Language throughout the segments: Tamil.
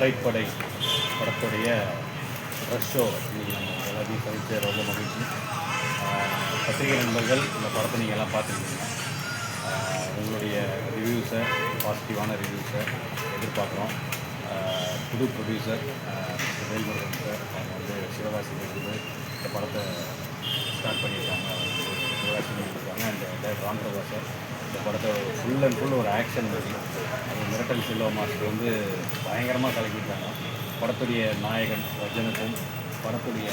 அரைப்படை படத்துடைய ட்ரெஸ் ஷோ இன்னைக்கு நம்ம எல்லாத்தையும் சந்தித்து ரொம்ப மகிழ்ச்சி. பத்திரிகை நண்பர்கள் இந்த படத்தை நீங்கள் எல்லாம் பார்த்துருக்கீங்க. உங்களுடைய ரிவ்யூஸை பாசிட்டிவான ரிவ்யூஸை எதிர்பார்க்குறோம். புது ப்ரொடியூசர் வேல்முருகன் சார் அவங்க வந்து சிவகாசியிலிருந்து இந்த படத்தை ஸ்டார்ட் பண்ணியிருக்காங்க. அவங்க இருக்காங்க. சிவகாசி பண்ணியிருக்காங்க அண்ட் டேரக்டர் ராம்பிரபா சார் இந்த படத்தை ஃபுல் அண்ட் ஃபுல் ஒரு ஆக்ஷன் மூவி அது மிரட்டல் செல்வா மாஸ்டர் வந்து பயங்கரமாக கலக்கிட்டாங்க படத்துடைய நாயகன் ரஜனுக்கும் படத்துடைய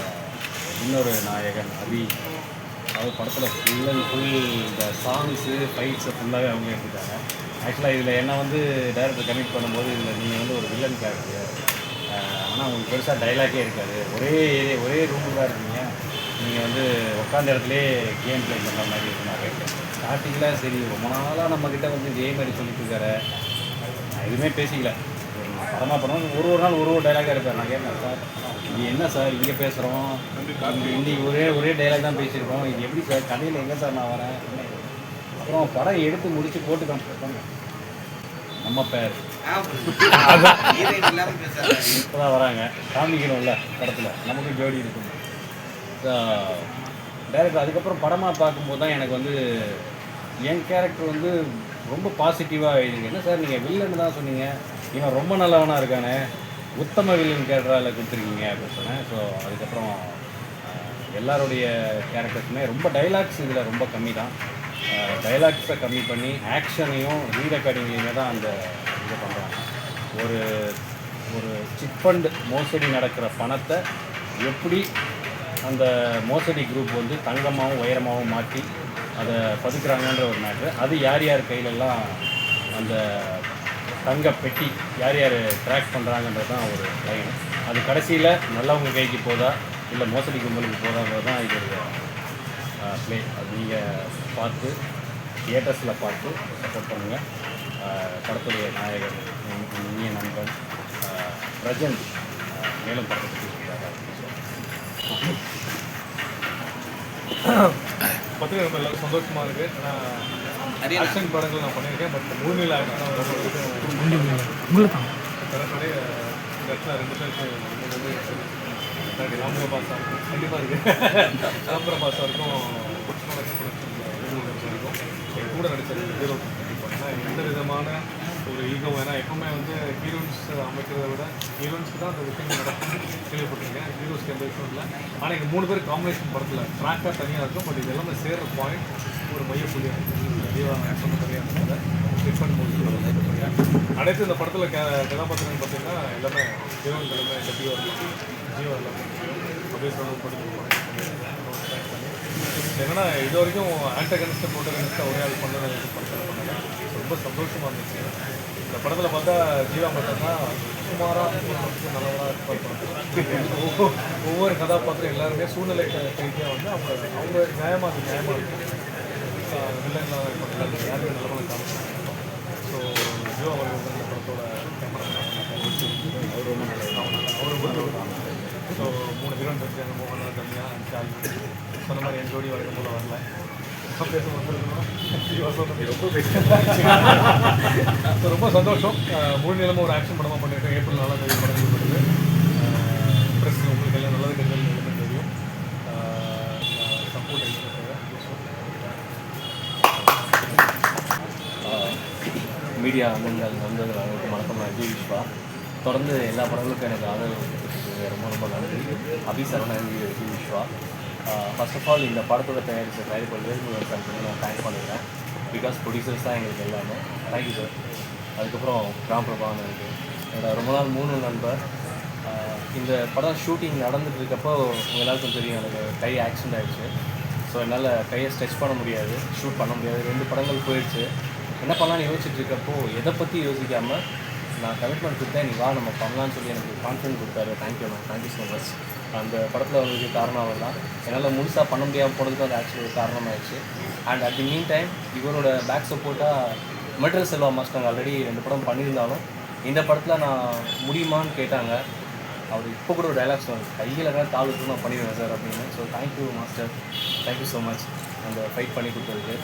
இன்னொரு நாயகன் அபி அதாவது படத்தில் ஃபுல் அண்ட் ஃபுல் இந்த சாங்ஸு ஃபைட்ஸை ஃபுல்லாகவே அவங்க எடுத்துட்டாங்க. ஆக்சுவலாக இதில் என்ன வந்து டேரக்டர் கமிட் பண்ணும்போது இதில் நீங்கள் வந்து ஒரு வில்லன் கேரக்டர் ஆனால் உங்களுக்கு பெருசாக டைலாக்கே இருக்காது. ஒரே ஏரியா ஒரே ரூமில் தான் இருக்கீங்க. நீங்கள் வந்து உட்காந்த இடத்துலே கேம் ப்ளே பண்ணுற மாதிரி இருந்தாங்க ஸ்டார்டிங்கில் சரி ரொம்ப நாளாக நம்மக்கிட்ட வந்து இதே மாதிரி சொல்லிட்டு இருக்காரு. நான் எதுவுமே பேசிக்கல. படமாக படம் ஒரு ஒரு நாள் ஒரு ஒரு டைலாகாக இருப்பார். நான் கேட்டேன் சார் இது என்ன சார் இங்கே பேசுகிறோம் இன்னைக்கு ஒரே ஒரே டைலாக் தான் பேசியிருக்கோம். இது எப்படி சார்? கடையில் எங்கே சார் நான் வரேன்? அப்புறம் படம் எடுத்து முடித்து போட்டு காமிச்சிருக்கோம் நம்ம பேர். இப்போ தான் வராங்க. காமிக்கணும்ல படத்தில். நமக்கு ஜோடி இருக்கும். டேரக்டர் அதுக்கப்புறம் படமாக பார்க்கும்போது தான் எனக்கு வந்து என் கேரக்டர் வந்து ரொம்ப பாசிட்டிவாக எழுதிங்க. என்ன சார் நீங்கள் வில்லன்னு தான் சொன்னீங்க. இவன் ரொம்ப நல்லவனாக இருக்கானே. உத்தம வில்லன் கேரக்டரால் கொடுத்துருக்கீங்க அப்படின்னு சொன்னேன். ஸோ அதுக்கப்புறம் எல்லாருடைய கேரக்டர்ஸுமே ரொம்ப டைலாக்ஸ் இதில் ரொம்ப கம்மி தான் டைலாக்ஸை கம்மி பண்ணி ஆக்ஷனையும் ரீரெக்கார்டிங்லேயுமே தான் அந்த இது பண்ணுறாங்க ஒரு ஒரு சிட் ஃபண்ட் மோசடி நடக்கிற பணத்தை எப்படி அந்த மோசடி குரூப் வந்து தங்கமாகவும் உயரமாகவும் மாற்றி அதை பதுக்குறாங்கன்ற ஒரு மேட்ரு அது யார் யார் கையிலெல்லாம் அந்த தங்க பெட்டி யார் யார் ட்ராக் பண்ணுறாங்கன்றது தான் ஒரு லைன் அது கடைசியில் நல்லவங்க கைக்கு போதா இல்லை மோசடி கும்பலுக்கு போதான்றது தான் இதோடைய ப்ளே அது நீங்கள் பார்த்து தியேட்டர்ஸில் பார்த்து சப்போர்ட் பண்ணுங்கள் படத்துடைய நாயகர் இனிய நண்பன் பிரஜன் மேலும் படத்தை பற்றி பத்திரிகை ரொம்ப எல்லாரும் சந்தோஷமா இருக்கு. ஏன்னா ஆக்ஷன் படங்கள் நான் பண்ணியிருக்கேன் பட் மூவியில் ஆக்ஷன் தரப்படி இந்த இடத்துல ரெண்டு பேருக்கு ராமகோ பாசா இருக்கும் கண்டிப்பாக இருக்கு. ராமபுரம் பாசா இருக்கும் கூட நடிச்சது ஹீரோ கண்டிப்பாக எந்த விதமான ஒரு ஈகோ ஏன்னா எப்பவுமே வந்து ஹீரோயின்ஸ் அமைக்கிறத விட ஹீரோயின்ஸ்க்கு தான் அந்த விஷயங்கள் நடக்கும் கேள்விப்பட்டிருக்கேன். ஹீரோஸ்க்கு எந்த விஷயம் இல்லை. ஆனால் எங்கள் மூணு பேர் காம்பினேஷன் படத்தில் ட்ராக்காக தனியாக இருக்கும் பட் இது எல்லாமே சேர்ற பாயிண்ட் ஒரு மையப்புள்ளியாக இருக்கும் ஜீவா சொன்ன மாதிரியாக இருந்தது. டிஃப்ரெண்ட் மூவி அனைத்து இந்த படத்தில் க கதாபாத்திரங்கள் பார்த்தீங்கன்னா எல்லாமே ஹீரோயின் எல்லாமே டெபியூ வரலாம் ஜீவா எல்லாமே அப்படியே என்னன்னா இது வரைக்கும் ஆண்டகனிஸ்ட் போட்டகனிஸ்ட் ஒரே ஆள் பண்ணது படத்தில் பண்ணல. ரொம்ப சந்தோஷமாக இருந்துச்சு. படத்தில் பார்த்தா ஜீவா பார்த்தோம்னா சுமாராக நல்லவராக இருப்பார் ஒவ்வொரு ஒவ்வொரு கதாபாத்திரம் எல்லாருமே சூழ்நிலை ரீதியாக வந்து அவங்க அவங்க நியாயமாக அது நியாயமாக இருக்கும். வில்லங்களாக இருப்பாங்க. யாருமே நல்லவங்க காமிச்சிருக்காங்க ஸோ ஜீவா அவர்கள் இந்த படத்தோட அவர் ரொம்ப நல்லவர். அவர் ஸோ மூணு ஹீரோயின் இருக்காங்க. மோகனா தன்யா சால் சொன்ன மாதிரி என் ஜோடி வரைக்கும் போல வரல. ரொம்ப பேச ரொம்ப ரொம்ப சந்தோஷம் மூணு நிலமும் ஒரு ஆக்ஷன் படமாக பண்ணியிருக்கேன் ஏப்ரல் நாலாம் தேதி படம் கொடுக்குறது ப்ரெஸ் உங்களுக்கு எல்லாம் நல்லது கெட்டது எல்லாமே தெரியும். சப்போர்ட் மீடியா அண்ணன்கள் நண்பர்கள் அவங்களுக்கு வணக்கம் நான் அஜய் விஸ்வா தொடர்ந்து எல்லா படங்களுக்கும் எனக்கு ஆதரவு கொடுத்துருக்கு ரொம்ப ரொம்ப நன்றி. Abhi Saranan Ajay Viswa first of all இந்த படத்தோட தயாரித்த தயாரிப்பு வேல்முருகன் சார் நான் தேங்க் பண்ணுறேன் பிகாஸ் ப்ரொடியூசர்ஸ் தான் எங்களுக்கு எல்லாமே. தேங்க்யூ சார் அதுக்கப்புறம் ராம் பிரபான் இருக்குது என்னோட ரொம்ப நாள் மூணு நண்பர். Uh, இந்த படம் ஷூட்டிங் நடந்துட்டு இருக்கப்போ உங்கள் எல்லாருக்கும் தெரியும் எனக்கு கை ஆக்சிடென்ட் ஆகிடுச்சு ஸோ என்னால் கையை ஸ்ட்ரெச் பண்ண முடியாது ஷூட் பண்ண முடியாது. ரெண்டு படங்கள் போயிடுச்சு. என்ன பண்ணலாம்னு யோசிச்சுட்டு இருக்கப்போ எதை பற்றி யோசிக்காமல் நான் கமிட்மெண்ட் கொடுத்தேன் நீ வா நம்ம பண்ணலாம்னு சொல்லி எனக்கு கான்ஃபிடன்ட் கொடுத்தாரு. Thank you ma'am thank you so much அந்த படத்தில் வந்ததுக்கு காரணம் அவர் தான் என்னால் முழுசாக பண்ண முடியாமல் போனதுக்கு அது ஆக்சுவலி ஒரு காரணமாகிடுச்சு and at the mean time இவரோட பேக் சப்போர்ட்டாக மெட்ரல் செல்வா மாஸ்டர் ஆல்ரெடி ரெண்டு படம் பண்ணியிருந்தாலும் இந்த படத்தில் நான் முடியுமான்னு கேட்டாங்க. அவர் இப்போ கூட ஒரு டைலாக்ஸ் வந்து கையில் தான் கால் வச்சு நான் பண்ணிடுவேன் சார் அப்படின்னு. So thank you master thank you so much அந்த ஃபைட் பண்ணி கொடுத்ததுக்கு.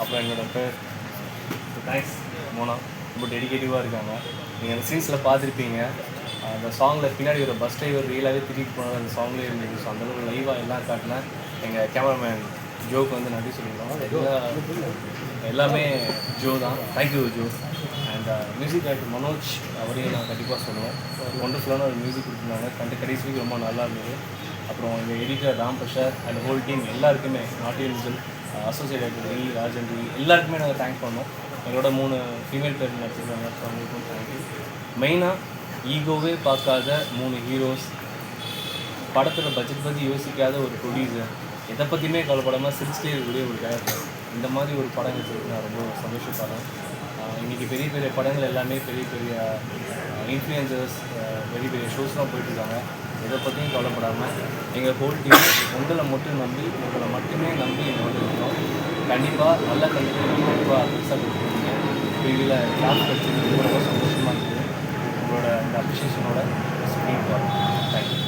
அப்புறம் என்னோட பேர். தேங்க்ஸ் மோனா. ரொம்ப டெடிக்கேட்டிவாக இருக்காங்க. நீங்கள் அந்த சீன்ஸில் பார்த்துருப்பீங்க. அந்த சாங்கில் பின்னாடி ஒரு பஸ் டிரைவர் ரியலாகவே திட்டிட்டு போனது அந்த சாங்லேயே இருந்தது. ஸோ அந்தளவுக்கு லைவாக எல்லாம் காட்டினா எங்கள் கேமராமேன் ஜோக்கு வந்து நன்றி எல்லா எல்லாமே ஜோ தான். Thank you Jo. And music director Manoj அவரையும் நான் கண்டிப்பாக சொல்லுவேன். ஒண்டர்ஃபுல்லான ஒரு மியூசிக் கொடுத்துருந்தாங்க. கண்டு கடைசி வரைக்கும் ரொம்ப நல்லா இருந்தது. அப்புறம் எங்கள் editor Ram Prasad and whole team எல்லாருக்குமே நாட்டிய விஜல் அசோசியேட் ஆக்டர் ரி ராஜன் எல்லாருக்குமே நாங்கள் தேங்க் பண்ணோம். எங்களோட மூணு ஃபீமேல் பேர் நடிச்சிருக்காங்க. ஸோ அவங்களுக்கும் தேங்க்யூ மெயினாக ஈகோவே பார்க்காத மூணு ஹீரோஸ் படத்தில் பட்ஜெட் பற்றி யோசிக்காத ஒரு ப்ரொடியூசர் எதை பற்றியுமே கவலைப்படாமல் சிரிச்சிட்டே இருக்கக்கூடிய ஒரு டேரக்டர் இந்த மாதிரி ஒரு படம் வச்சுருக்கு நான் ரொம்ப சந்தோஷப்படுறேன். இன்றைக்கி பெரிய பெரிய படங்கள் எல்லாமே பெரிய பெரிய இன்ஃப்ளூயன்சர்ஸ் பெரிய பெரிய ஷோஸ்லாம் போயிட்டுருக்காங்க எதை பற்றியும் கவலைப்படாமல் எங்கள் ஹோல் டீம் உங்களை மட்டும் நம்பி உங்களை மட்டுமே நம்பி இங்கே வந்துருக்கோம். கண்டிப்பாக நல்ல கண்டிப்பாக கண்டிப்பாக அப்ரிஸாக பண்ணுவீங்க டிவியில் கிளாஸ் படிச்சு ரொம்ப ரொம்ப உங்களோட இந்த அப்ரிஷியேஷனோட ஸ்க்ரீன் தேங்க்யூ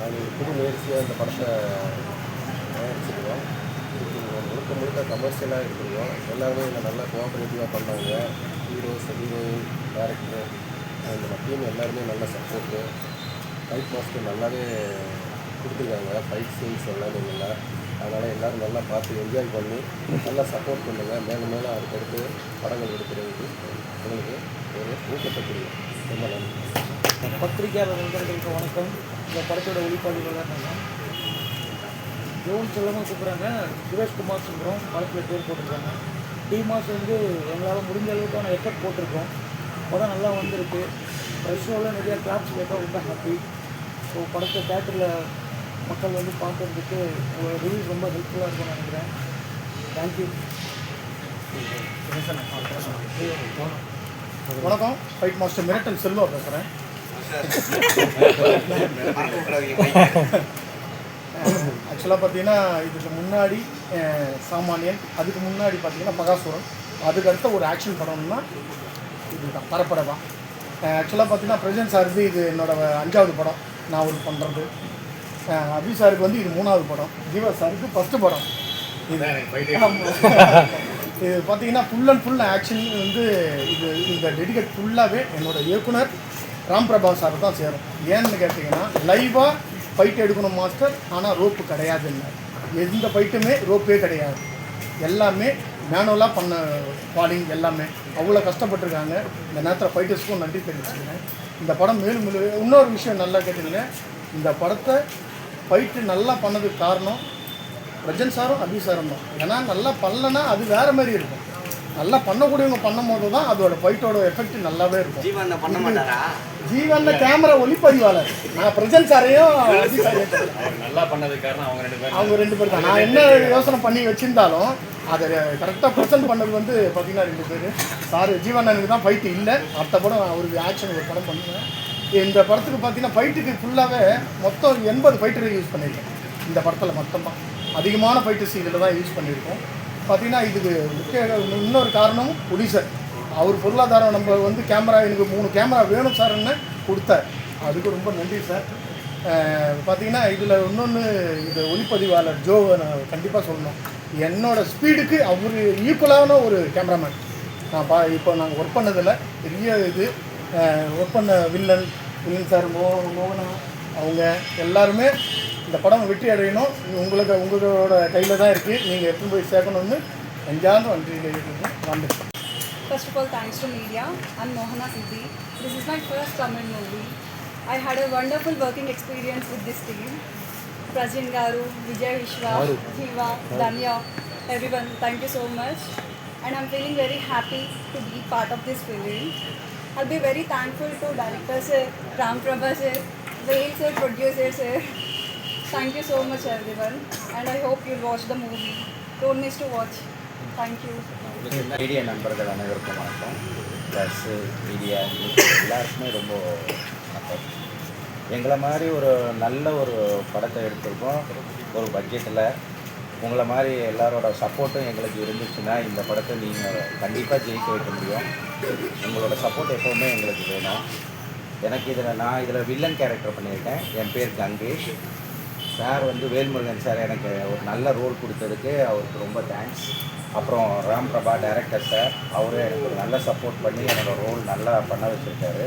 நாங்கள் புது முயற்சியாக இந்த படத்தை தயாரிச்சிருக்கோம். முழுக்க முழுக்க கமர்ஷியலாக எடுத்துருக்கோம். எல்லாருமே இதில் நல்லா கோஆப்ரேட்டிவாக பண்ணாங்க. ஹீரோஸ் ஹீரோயின் டேரக்டர் இந்த டீம் எல்லாருமே நல்ல சப்போர்ட்டு ஃபைட் மாஸ்டர் நல்லாவே கொடுத்துருக்காங்க. ஃபைட் சீன்ஸ் எல்லாமே நல்லா. அதனால் எல்லோரும் நல்லா பார்த்து என்ஜாய் பண்ணி நல்லா சப்போர்ட் பண்ணுங்கள் மேலும் மேலும் அதுக்கடுத்து படங்கள் எடுக்கிறதுக்கு உங்களுக்கு ஒரு ஊக்கத்தை கொடுங்க ரொம்ப நன்றி. பத்திரிகையாளர் நண்பர்களுக்கு வணக்கம். இந்த படத்தோட ஒளிப்பதிவாளர் ஜோன் செல்லமாக கூப்பிட்றாங்க. சுரேஷ்குமார் சொல்கிறோம் படத்தில் பேர் போட்டிருக்காங்க. டீமாஸ் வந்து எங்களால் முடிஞ்ச அளவுக்கான எஃபர்ட் போட்டிருக்கோம். படம் நல்லா வந்திருக்கு. ப்ரெஷ் ஷோவில் நிறைய கிளாப்ஸ் கேட்டால் ரொம்ப ஹாப்பி ஸோ படத்தை தேட்டரில் மக்கள் வந்து பார்க்கறதுக்கு உங்களோட ரிவ்யூ ரொம்ப ஹெல்ப்ஃபுல்லாக இருக்கும்னு நினைக்கிறேன். தேங்க்யூ வணக்கம். ஃபைட் மாஸ்டர் மிரட்டன் செல்வா பேசுகிறேன் ஆக்சுவலாக பார்த்தீங்கன்னா இதுக்கு முன்னாடி சாமானியன் அதுக்கு முன்னாடி பார்த்தீங்கன்னா மகாசுரன். அதுக்கு அடுத்த ஒரு ஆக்ஷன் படம்னா இதுதான் பரப்படவா. ஆக்சுவலாக பார்த்தீங்கன்னா பிரசன்ஸ் சாருக்கு இது என்னோட அஞ்சாவது படம். நான் ஒரு பண்ணுறது அபி சாருக்கு வந்து இது மூணாவது படம். ஜீவா சாருக்கு ஃபஸ்ட்டு படம். இது பார்த்தீங்கன்னா ஃபுல் அண்ட் ஃபுல் ஆக்ஷன் வந்து இது இந்த டெடிகேட் ஃபுல்லாகவே என்னோட இயக்குனர் ராம் பிரபா சார் தான் சேரும். ஏன்னு கேட்டிங்கன்னா லைவாக ஃபைட் எடுக்கணும் மாஸ்டர் ஆனால் ரோப்பு கிடையாதுன்னு எந்த ஃபைட்டுமே ரோப்பே கிடையாது. எல்லாமே மேனுவலாக பண்ண ஃபாலிங் எல்லாமே. அவ்வளோ கஷ்டப்பட்டிருக்காங்க. இந்த நேரத்தில் ஃபைட்டர்ஸ்க்கும் நன்றி தெரிவிச்சுக்கிறேன். இந்த படம் மேலும் மேலும் இன்னொரு விஷயம் நல்லா கேட்டீங்கன்னா இந்த படத்தை ஃபைட்டு நல்லா பண்ணதுக்கு காரணம் பிரஜன் சாரும் அபி சாரும் தான். ஏன்னா நல்லா பண்ணலன்னா அது வேற மாதிரி இருக்கும். நல்லா பண்ணக்கூடியவங்க பண்ணும்போது தான் அதோட ஃபைட்டோட எஃபெக்ட் நல்லாவே இருக்கும். ஜீவன் பண்ண மாட்டாரா? ஜீவன்ல கேமரா ஒளிப்பதிவாளர். நான் பிரஜன் சாரையும் நல்லா பண்ணதுக்கு காரணம் அவங்க ரெண்டு பேரும். அவங்க ரெண்டு பேர் தான். நான் என்ன யோசனை பண்ணி வச்சிருந்தாலும் அதை கரெக்டாக ப்ரெசென்ட் பண்ணது வந்து பார்த்தீங்கன்னா ரெண்டு பேர். சார் ஜீவனனுக்கு தான் ஃபைட்டு இல்லை. அடுத்த படம் அவருக்கு ஆக்ஷன் ஒரு படம் பண்ணுவேன். இந்த படத்துக்கு பார்த்தீங்கன்னா ஃபைட்டுக்கு ஃபுல்லாகவே மொத்தம் எண்பது ஃபைட்டர் யூஸ் பண்ணியிருக்கேன் இந்த படத்தில் மொத்தமாக அதிகமான ஃபைட்டு இதில் தான் யூஸ் பண்ணியிருக்கோம். பார்த்தீங்கன்னா இதுக்கு முக்கிய இன்னொரு காரணம் ஒடிசர் அவர் பொருளாதாரம் நம்ம வந்து கேமரா எனக்கு மூணு கேமரா வேணும் சார்ன்னு கொடுத்தார். அதுக்கு ரொம்ப நன்றி சார் பார்த்தீங்கன்னா இதில் இன்னொன்று இந்த ஒளிப்பதிவாளர் ஜோவை நான் கண்டிப்பாக சொல்லணும். என்னோடய ஸ்பீடுக்கு அவர் ஈக்குவலான ஒரு கேமராமேன் நான் பா இப்போ நாங்கள் ஒர்க் பண்ணதில் பெரிய இது. ஒர்க் பண்ண வில்லன் வில்லன் சார் மோ மோகனா அவங்க எல்லாருமே இந்த படம் வெற்றி அடையணும் உங்களுக்கு உங்களோட கையில் தான் இருக்குது நீங்கள் எடுத்துன்னு போய் சேர்க்கணும்னு நன்றியில் இருக்குது நன்றி First of all, thanks to media. I'm Mohana Siddhi. This is my first Tamil movie. I had a wonderful working experience with this team. Prajin Garu, Vijay Vishwa, Jiva, Danya, everyone, thank you so much. And I'm feeling very happy to be part of this film. I'll be very thankful to director sir, Ram Prabha sir, Vail sir, producer sir. Thank you so much everyone. And I hope you'll watch the movie. Don't miss to watch. Thank you. Media நண்பர்கள் அனைவருக்கும் வணக்கம் ப்ளஸ்ஸு மீடியா எல்லாருக்குமே ரொம்ப வணக்கம் எங்களை மாதிரி ஒரு நல்ல ஒரு படத்தை எடுத்திருக்கோம் ஒரு பட்ஜெட்டில் உங்களை மாதிரி எல்லாரோட சப்போர்ட்டும் எங்களுக்கு இருந்துச்சுன்னா இந்த படத்தை நீங்கள் கண்டிப்பாக ஜெயிக்க வைக்க முடியும். உங்களோட சப்போர்ட் எப்போவுமே எங்களுக்கு வேணும். எனக்கு இதில் நான் இதில் வில்லன் கேரக்டர் பண்ணியிருக்கேன். என் பேர் கங்கேஷ். சார் வந்து வேல்முருகன் சார் எனக்கு ஒரு நல்ல ரோல் கொடுத்ததுக்கு அவருக்கு ரொம்ப தேங்க்ஸ் அப்புறம் ராம் பிரபா டைரக்டர் சார் அவரும் எனக்கு ஒரு நல்ல சப்போர்ட் பண்ணி என்னோடய ரோல் நல்லா பண்ண வச்சுருக்காரு.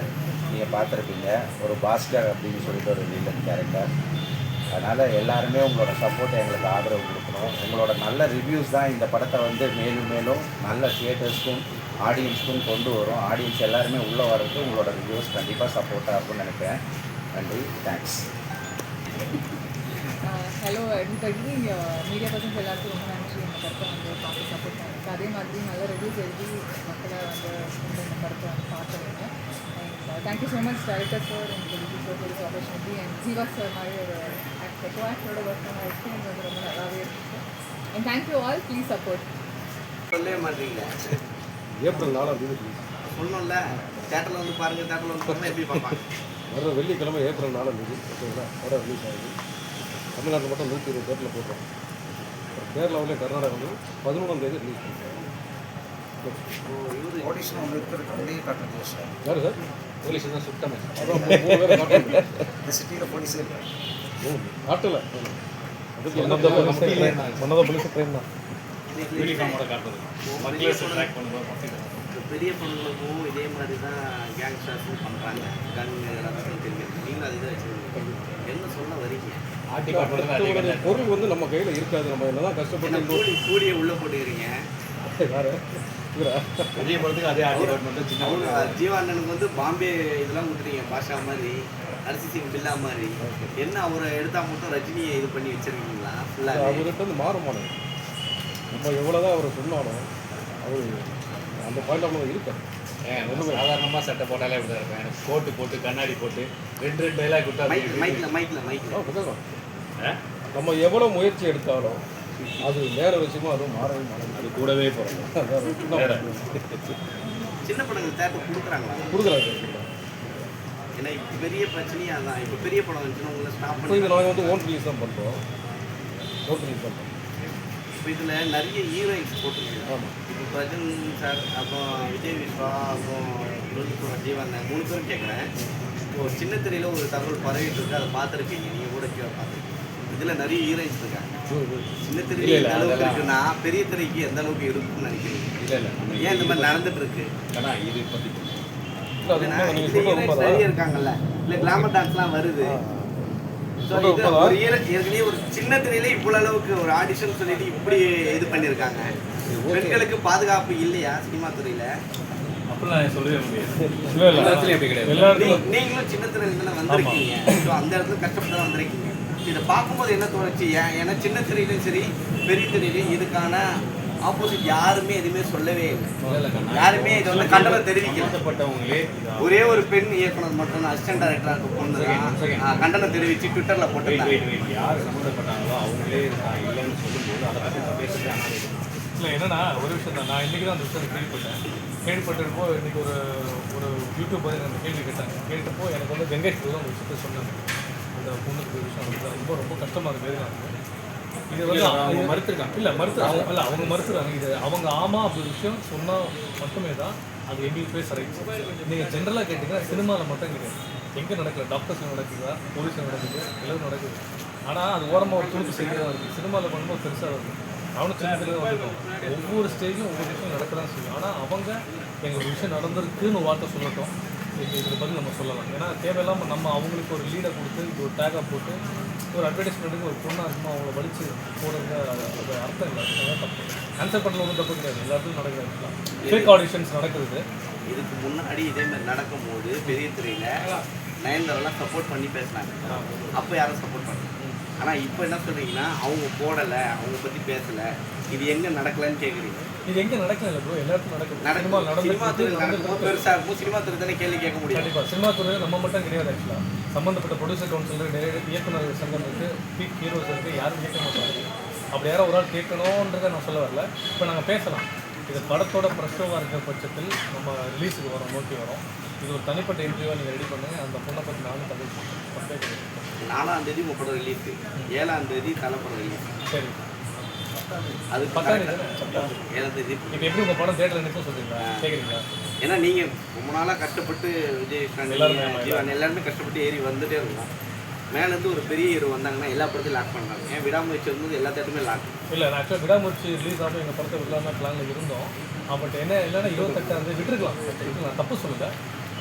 நீங்கள் பார்த்துருப்பீங்க. ஒரு பாஸ்கர் அப்படின்னு சொல்லிட்டு ஒரு வில்லன் கேரக்டர் அதனால் எல்லாருமே உங்களோட சப்போர்ட் எங்களுக்கு ஆதரவு கொடுக்கணும். உங்களோட நல்ல ரிவ்யூஸ் தான் இந்த படத்தை வந்து மேலும் மேலும் நல்ல தியேட்டர்ஸ்க்கும் ஆடியன்ஸ்க்கும் கொண்டு வரும். ஆடியன்ஸ் எல்லாருமே உள்ளே வரதுக்கு உங்களோட ரிவ்யூஸ் கண்டிப்பாக சப்போர்ட்டாக இருக்கும்னு நினைக்கிறேன். நன்றி. Thanks hello everybody media persons எல்லாருக்கும் ரொம்ப நன்றி. இந்த படத்தை வந்து பார்த்து சப்போர்ட் பண்ணுறது அதே மாதிரி நல்ல ரிவ்யூஸ் எழுதி மக்களை வந்து இந்த படத்தை வந்து பார்க்க வேணும் and thank you so much director sir எனக்கு review sir for this opportunity and Jiiva sir மாதிரி ஒரு ஆக்டர் கோ ஆக்டரோட ஒர்க் பண்ண எக்ஸ்பீரியன்ஸ் வந்து ரொம்ப நல்லாவே இருந்துச்சு and thank you all please support சொல்லவே மாட்டீங்களே ஏப்ரல் நாலாம் தேதி சொல்லணும்ல. தேட்டரில் வந்து பாருங்க தேட்டரில் வந்து பாருங்க எப்படி பார்ப்பாங்க. வர வெள்ளிக்கிழமை ஏப்ரல் நாலாம் தேதி ஓகேங்களா? படம் ரிலீஸ் ஆகுது. தமிழ்நாட்டில் மட்டும் நூற்றி இருபது தேட்டரில் போடுறோம். கேரளாவிலே கர்நாடகா வந்து பதிமூணாம் தேதி ரிலீஸ் பண்ணுறோம் ஆடிஷன் ஒன்று இருக்கிறதுக்கு காட்டுறது சார். யார் சார்? போலீஸ் தான் சுத்தமே. அதான் இந்த சிட்டியில் போலீஸே இல்லை காட்டல. அதுக்கு சொன்னதை போலீஸ் ட்ரெயின் தான். பெரிய படங்களுக்கும் இதே மாதிரி தான் கேங்ஸ்டர்ஸும் பண்ணுறாங்க கன் நீங்களும் அதுதான் வச்சுருக்கீங்க. என்ன சொல்ல வரீங்க? பொருள் வந்து நம்ம கையில் இருக்காது. நம்ம என்னதான் கஷ்டப்பட்டு கூலி கூலியை உள்ளே போட்டுக்கிறீங்க? பெரிய படத்துக்கு அதே அவங்க படம் ஜீவா அண்ணனுக்கு வந்து பாம்பே இதெல்லாம் கொடுத்துறீங்க பாஷா மாதிரி. அரிசி சிங் பில்லா மாதிரி. என்ன அவரை எடுத்தால் மட்டும் ரஜினியை இது பண்ணி வச்சிருக்கீங்களா? ஃபுல்லாக அவர்கிட்ட வந்து மாறுமானது. நம்ம எவ்வளோதான் அவர் சொன்னாலும் அவர் அந்த பாயிண்ட் இருக்காது ஏன் சாதாரணமாக சட்டை போட்டாலே இப்படி தான் இருப்பேன் எனக்கு கோட்டு போட்டு கண்ணாடி போட்டு ரெண்டு ரெண்டு டைலாக் விட்டு மைக்கில் மைக்கில் மைக்கில்? நம்ம எவ்வளோ முயற்சி எடுத்தாலும் அது நேர விஷயமா அதுவும் மாறவே மாறாது. அது கூடவே போகிறோம் வேற. சின்ன படங்கள் தேட்டர் கொடுக்குறாங்களா? கொடுக்குறாங்க. ஏன்னா இப்போ பெரிய பிரச்சனையே அதான். இப்போ பெரிய படம் வந்துச்சுன்னா உங்களை ஸ்டாப் இது பண்ணி நாங்கள் வந்து ஓன் ரிலீஸ் தான் பண்ணுறோம் ஓன் ரிலீஸ் பண்ணுறோம் இப்போ இதில் நிறைய ஹீரோயின்ஸ் போட்டுருக்கீங்க. இப்போ பிரஜன் சார் அப்புறம் விஜய் விஸ்வா அப்புறம் லோகித் ஜீவன் மூணு பேரும் கேட்குறேன் இப்போ சின்ன திரையில் ஒரு தகவல் பரவிட்டு இருக்கு. அதை பார்த்துருக்கீங்க நீங்கள் கூட பார்த்துருக்கீங்க இதில் நிறைய ஹீரோயின்ஸ் இருக்காங்க. சின்ன திரையில் எந்த அளவுக்கு. இருக்குன்னா பெரிய திரைக்கு எந்த அளவுக்கு இருக்கும்னு நினைக்கிறீங்க? இல்லை இல்லை. நம்ம ஏன் இந்த மாதிரி நடந்துட்டு இருக்கு? ஏன்னா இது இப்போதைக்கு இருக்காங்கல்ல இல்லை கிளாமர் டான்ஸ்லாம் வருது. ஸோ சொல்றது இது உண்மைதான். ஒரு hero- ஏற்கனவே ஒரு சின்ன திரையில இவ்வளவு அளவுக்கு ஒரு ஆடிஷன் சொல்லிட்டு இப்படி இது பண்ணியிருக்காங்க. பெண்களுக்கு பாதுகாப்பு இல்லையா சினிமா துறையில? நீங்களும் சின்ன திரையில தானே வந்திருக்கீங்க. ஸோ அந்த இடத்துல கஷ்டப்பட்டு தான் வந்திருக்கீங்க. இதை பார்க்கும்போது என்ன தோணுச்சு? ஏன் ஏன்னா சின்ன திரையிலும் சரி பெரிய திரையிலும் இதுக்கான ஆப்போசிட் யாருமே எதுவுமே சொல்லவே இல்லை. யாருமே இதை வந்து கண்டனம் இது ஒரே ஒரு பெண் இயக்குனர் மட்டும் அசிஸ்டன்ட் டைரக்டராக இருக்க பொண்ணு கண்டனம் தெரிவித்து ட்விட்டரில் போட்டிருந்தாங்க யார் சம்மந்தப்பட்டாங்களோ அவங்களே இல்லைன்னு சொல்லும்போது அதை பற்றி நான் பேசுறது இல்லை என்னன்னா ஒரு விஷயம் தான். நான் இன்றைக்கி தான் அந்த விஷயத்தை கேள்விப்பட்டேன். கேள்விப்பட்டிருப்போ இன்னைக்கு ஒரு ஒரு யூடியூபர் எனக்கு அந்த கேள்வி கேட்டாங்க. கேட்டப்போ எனக்கு வந்து வெங்கடேஷ் தான் ஒரு விஷயத்தை சொன்னாங்க. அந்த பொண்ணுக்கு விஷயம் வந்து ரொம்ப ரொம்ப கஷ்டமாக இருக்கு எனக்கு இது வந்து அவங்க இது- இல்லை மறுத்து அவங்க இல்லை அவங்க மறுத்துறாங்க இது அவங்க ஆமாம் அப்படி விஷயம் சொன்னால் மட்டுமே தான் அது எங்களுக்கு போய் சரி நீங்கள் ஜென்ரலாக கேட்டிங்கன்னா சினிமாவில் மட்டும் கிடையாது எங்கே நடக்கல? டாக்டர்ஸ் நடக்குதா? போலீஸ் நடக்குது? எல்லாரும் நடக்குது. ஆனால் அது ஓரமாக ஒரு துணுக்கு செய்யறதா இருக்குது சினிமாவில் பண்ணும்போது பெருசாக இருக்குது அவனும் சின்ன வந்துட்டோம் ஒவ்வொரு ஸ்டேஜும் ஒவ்வொரு விஷயம் நடக்க தான் செய்யும். ஆனால் அவங்க எங்கள் ஒரு விஷயம் நடந்திருக்குன்னு வார்த்தை சொல்லட்டும். இது பற்றி நம்ம சொல்லலாம் ஏன்னா தேவையில்லாமல் நம்ம அவங்களுக்கு ஒரு லீடை கொடுத்து இது ஒரு டேக்காக போட்டு ஒரு அட்வர்டைஸ்மெண்ட்டுக்கு ஒரு பொண்ணாக இருக்குமோ அவங்கள வலிச்சு போடுறது அது அர்த்தம் இல்லை. அதான் தப்பு. ஆன்சர் பண்ணல ஒன்றும் தப்பு கிடையாது. எல்லா இடத்துலையும் நடக்கிறது ஃபேக் ஆடிஷன்ஸ் நடக்குது. இதுக்கு முன்னாடி இதே மாதிரி நடக்கும்போது பெரிய திரையில நயன்தாரெல்லாம் சப்போர்ட் பண்ணி பேசினாங்க. அப்போ யாரும் சப்போர்ட் பண்ணல. ஆனால் இப்போ என்ன சொல்றீங்கன்னா அவங்க போடலை அவங்க பற்றி பேசலை. இது எங்கே நடக்கலைன்னு கேட்குறீங்க இது எங்கே நடக்கல இல்லை ப்ரோ எல்லா இடத்துலையும் நடக்குது நடக்கும் சினிமா துறை நடந்து நடக்கும்போது பெருசாக இருக்கும். சினிமா துறை தானே கேள்வி கேட்க முடியும். கண்டிப்பாக சினிமா துறையில் நம்ம மட்டும் கிடையாது ஆக்சுவலாக சம்மந்தப்பட்ட ப்ரொடியூசர் கவுன்சில் நிறைய இயக்குனர் சங்கம் இருக்குது பீக் ஹீரோஸ் இருக்குது யாரும் கேட்க மாட்டாங்க. அப்படி யாரோ ஒரு ஆள் கேட்கணுன்றதை நான் சொல்ல வரல. இப்போ நாங்கள் பேசலாம். இது படத்தோட ப்ரெஷ்ஷோவாக இருக்கிற பட்சத்தில் நம்ம ரிலீஸுக்கு வரோம். நோக்கி வரோம். இது ஒரு தனிப்பட்ட இன்டர்வியூவாக நீங்கள் ரெடி பண்ணுங்க அந்த பொண்ணை பற்றி நானும் கிடையாது. நாலாம் தேதி உங்கள் படம் ரிலீஸ் ஏழாம் தேதி தலைப்படம் ரிலீஸ் சரி. அது எப்படி உங்கள் படம் தேட்டரில் நிற்கும் சொல்கிறீங்களா கேட்குறீங்களா ஏன்னா நீங்கள் ரொம்ப நாளாக கஷ்டப்பட்டு விஜய் ஜீவன் எல்லாருமே கஷ்டப்பட்டு ஏறி வந்துட்டே இருக்கோம் மேலேருந்து ஒரு பெரிய ஹீரோ வந்தாங்கன்னா எல்லா படத்தையும் லாக் பண்ணுறாங்க ஏன் விடாமுயற்சி வரும்போது எல்லா தேட்டருமே லாக் இல்லை ஆக்சுவலாக விடாமுயற்சி ரிலீஸ் ஆகும் எங்கள் படத்தை விடலாம் தான் பிளானில் இருந்தோம். பட் என்ன இல்லைன்னா இருபத்தெட்டு அந்த விட்டுருக்கலாம். விட்டுருக்கலாம். தப்பு சொல்லுங்க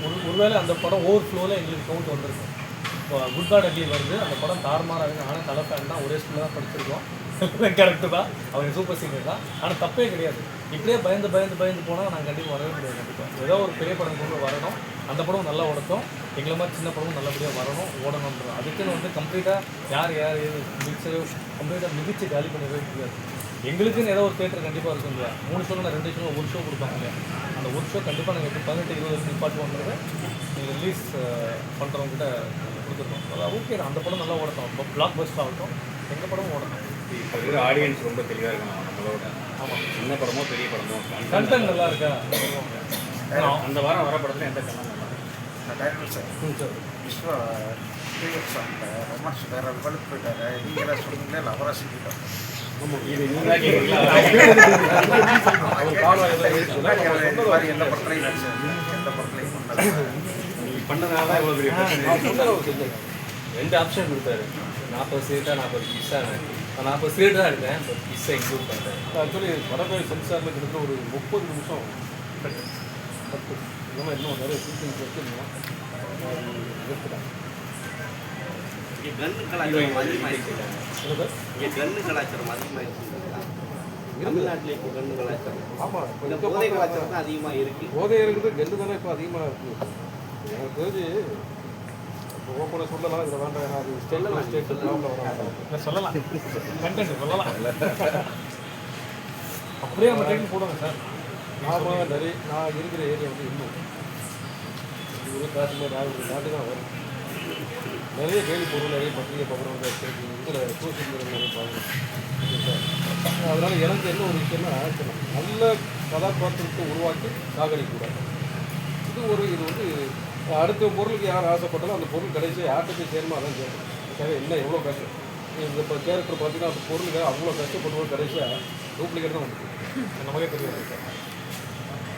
ஒரு ஒருவேளை அந்த படம் ஓவர் ஃப்ளோவில் எங்களுக்கு கவுண்ட் வந்திருக்கும். இப்போ குட் காட் அட்லி வருது. அந்த படம் தாறுமாறாக ஆனால் ஃபேன் தான். ஒரே ஸ்கூலில் தான் படிச்சிருக்கோம். கரெக்டு தான். அவங்க சூப்பர் சீனியர் தான். ஆனால் தப்பே கிடையாது. இப்படியே பயந்து பயந்து பயந்து போனால் நாங்கள் கண்டிப்பாக வரவே முடியாது கண்டிப்பாக ஏதோ ஒரு பெரிய படம் கொண்டு வரணும். அந்த படம் நல்லா ஓடட்டும். எங்களை மாதிரி சின்ன படமும் நல்லபடியாக வரணும் ஓடணுன்றது அதுக்குன்னு வந்து கம்ப்ளீட்டாக யார் யார் எது மிக்சரோ கம்ப்ளீட்டாக மிதிச்சு காலி பண்ணவே முடியாது. எங்களுக்குன்னு ஏதோ ஒரு தேட்டர் கண்டிப்பாக இருக்கும் இல்லையா? மூணு ஷோ நான் ரெண்டு ஷோ ஒரு ஷோ கொடுப்பாங்க இல்லையா? அந்த ஒரு ஷோ கண்டிப்பாக நாங்கள் எப்படி பதினெட்டு இருபது வருஷம் நிப்பாட்டுவோன்றதை நீங்கள் ரிலீஸ் பண்ணுறவங்ககிட்ட கொடுத்துருக்கோம். அதாவது ஓகே அந்த படம் நல்லா ஓடட்டும். பிளாக் பஸ்ட் ஆகட்டும். எங்கள் படமும் ஓடட்டும். இப்போ இருக்கிற ஆடியன்ஸ் ரொம்ப தெளிவாக இருக்கணும். நம்மளோட ஆமாம் சின்ன படமோ பெரிய படமோ. கண்டென்ட் நல்லா இருக்கா? அந்த வாரம் வர படத்தில் எந்த கண்ணம் டைரக்டர் சார். விஸ்வா டிஎக்ஸ் அந்த ரொமான்ஸ் வேற லெவலுக்கு போயிட்டாரு. நீங்களாம் சொன்னீங்களே இல்லை அவராக செஞ்சுட்டோம் இது நீங்கள் கேட்குறீங்களா முன்னாடி அவர் இந்த மாதிரி எந்த படத்துலையும். எந்த படத்துலையும் பண்ணதுனால தான் இவ்வளோ பெரிய ரெண்டு ஆப்ஷன் கொடுத்தாரு. நாற்பது சீட்டாக நாற்பது கிஸ்ஸாக நான் நாற்பது சீட்டு தான் எடுத்தேன். பட் கிஸ்ஸை இன்க்ளூட் பண்ணிட்டேன் ஆக்சுவலி படப்பேர் சென்சாரில் கிட்டத்தட்ட ஒரு முப்பது நிமிஷம் பத்து. இல்லாமல் இன்னும் நிறைய சீசன்ஸ் வச்சுருந்தோம் எடுத்துட்டேன் கன்னு கலாச்சாரம் அதிகமாகிடுச்சு இங்கே கன்னு கலாச்சாரம் அதிகமாகிடுச்சு தமிழ்நாட்டில் இப்போ கன்னு கலாச்சாரம். ஆமாம் இந்த போதை கலாச்சாரம் தான் அதிகமாக இருக்குது போதை இருக்குது கெண்டு தானே இப்போ அதிகமாக இருக்குது எனக்கு தெரிஞ்சு ஓப்பனாக சொல்லலாம் இதில் வேண்டாம். ஏன்னா அது ஸ்டெல்லாம் ஸ்டேட் ப்ராப்ளம் சொல்லலாம். கண்டென்ட் சொல்லலாம். அப்படியே நம்ம டைம் போடுங்க சார். நார்மலாக நிறைய நான் இருக்கிற ஏரியா வந்து இன்னும் ஒரு காஷ்மீர் நாகூர் நாட்டு தான் வரும். நிறைய கேள்வி பொருள் நிறைய பத்திரிகை பக்கம் இதில் சோசியல் நிறைய பார்க்கணும் அதனால் எனக்கு என்ன ஒரு விஷயம்னா நல்ல கதாபாத்திரத்தை உருவாக்கி சாகடிக்கக்கூடாது இது ஒரு இது வந்து அடுத்த பொருளுக்கு யார் ஆசைப்பட்டாலும் அந்த பொருள் கடைசியாக யார்கிட்ட போய் சேருமோ அதான் சேரும் அதுக்காக என்ன எவ்வளோ கஷ்டம்? இந்த இப்போ கேரக்டர் பார்த்தீங்கன்னா அந்த பொருளுக்கு அவ்வளோ கஷ்டப்படுவோம் கடைசியாக டூப்ளிகேட் தான் வந்து நமக்கே தெரியாது.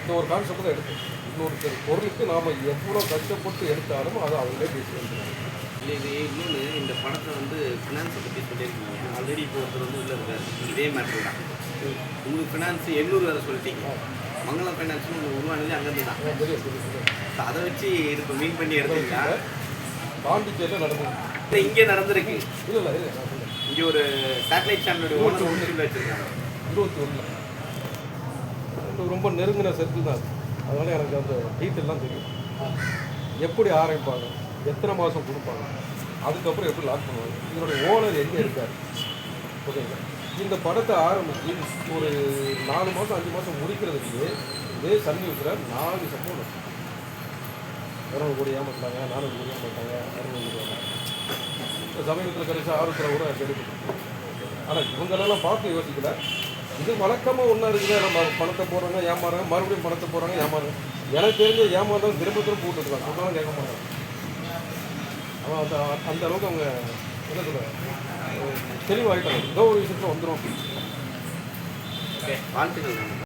இந்த ஒரு கான்செப்ட் தான் எடுத்து இன்னொரு பொருளுக்கு நாம் எவ்வளோ கஷ்டப்பட்டு எடுத்தாலும் அதை அவங்களே பேசி இல்லை இது இன்னொன்று இந்த படத்தை வந்து ஃபினான்ஸை பற்றி சொல்லியிருக்கீங்க. ஆல்ரெடி இப்போ ஒருத்தர் வந்து உள்ளே இருக்காரு. இதே மேட்ரு தான். உங்களுக்கு ஃபினான்ஸ் எண்ணூறு வேறு சொல்லிட்டீங்க. மங்களம் ஃபைனான்ஸ்னு ஒன்று உருவானது அங்கேருந்து தான் So அதை வச்சு இதுக்கு மீன் பண்ணி எடுத்தீங்களா பாண்டிச்சேரியில் நடந்தது. இங்கே நடந்திருக்கு. இல்லை. இங்கே ஒரு சேட்டலைட் சேனலோட ஓனர் ஒன்று வச்சுருக்காங்க. இருபத்தி ஒன்றில் ரொம்ப நெருங்கின சர்க்கிள் தான் அது. அதனால் எனக்கு அந்த டீட்டெயிலாம் தெரியும். எப்படி ஆரம்பிப்பாங்க? எத்தனை மாதம் கொடுப்பாங்க? அதுக்கப்புறம் எப்படி லாக் பண்ணுவாங்க? இதனுடைய ஓனர் எங்கே இருக்கார்? ஓகேங்களா? இந்த படத்தை ஆரம்பித்து ஒரு நாலு மாதம் அஞ்சு மாதம் முடிக்கிறதுக்கு இதே சன் நியூஸில் நாலு சம்பவம் நடக்கும். இரநூறு கோடி ஏமாட்டாங்க நானூறு கோடி ஏமாட்டாங்க அறுநூறு கோடி இந்த சமீபத்தில் கிடைச்ச ஆர்வத்தில் கூட கெடுக்கும் ஆனால் இவங்களெல்லாம் பார்த்து யோசிக்கல. இது வழக்கமாக ஒன்றா இருக்குது நம்ம பணத்தை போடுறாங்க ஏமாறாங்க மறுபடியும் பணத்தை போடுறாங்க ஏமாறாங்க. எனக்கு தெரிஞ்ச ஏமாந்தவங்க திரும்ப திரும்ப போட்டுருக்காங்க சொன்னாலும் கேட்க மாட்டாங்க. அவன் அந்த அந்த அளவுக்கு அவங்க என்ன சொல்லுவாங்க தெளிவாகிட்டாங்க ஏதோ ஒரு விஷயத்தில் வந்துடும் வாழ்த்துக்கள்.